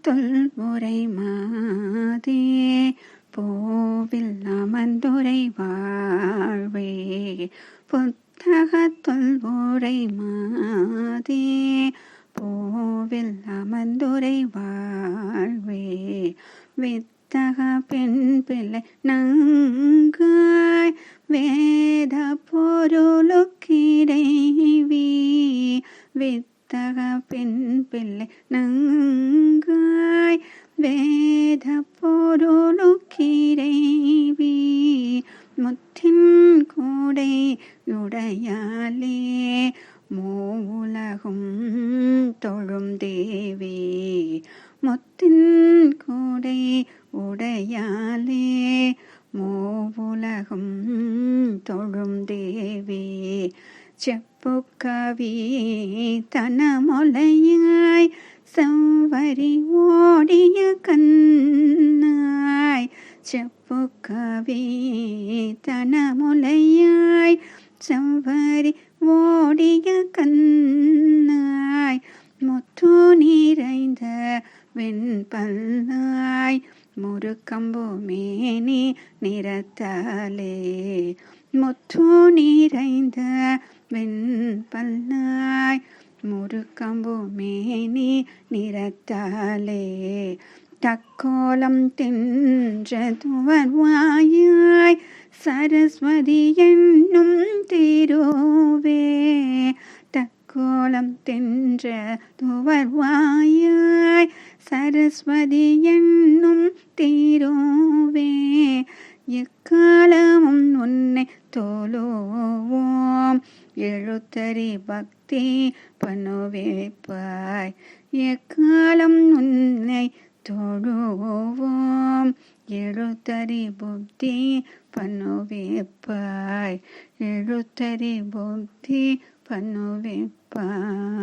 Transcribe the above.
தொல்முறை மாதே போவில் அமர்ந்துரை வாழ்வே. புத்தக தொல்முறை மாதே போவில் அமர்ந்துரை வாழ்வே. வித்தக பெண் பிள்ளை நங்காய் வேத பொருளுக்கிடைவி. வித்தக பெண் பிள்ளை நங்காய் கூடையுடையாலே கூடை மூலகும் தொழும் தேவி. முத்தின் கூடை உடையாலே மூவுலகும் தொழும் தேவி. செப்பு கவி தனமொலையாய் செவ்வரி ஓடிய கண்ணாய் செப்பு கவி தனமுலையாய் செவ்வரி ஓடிய கண்ணாய் முத்து நிறைந்த வெண்பல்லாய் முறுக்கம்பு மேனி நிறத்தாலே முத்து நிறைந்த வெண்பல்லாய் முறுக்கம்பு மேனி நிறத்தாலே தக்கோலம் தின்ற துவர்வாயாய் சரஸ்வதி என்னும் திருவே. தக்கோலம் தின்ற துவர்வாயாய் சரஸ்வதி என்னும் திருவே. எக்காலமும் உன்னை தோலுவோம். எழுத்தறி பக்தி பண்ணுவேப்பாய் எக்காலம் உன்னை தொழுவோம். எழுத்தறி புத்தி பண்ணுவேப்பாய். எழுத்தறி புத்தி பண்ணுவேப்பாய்.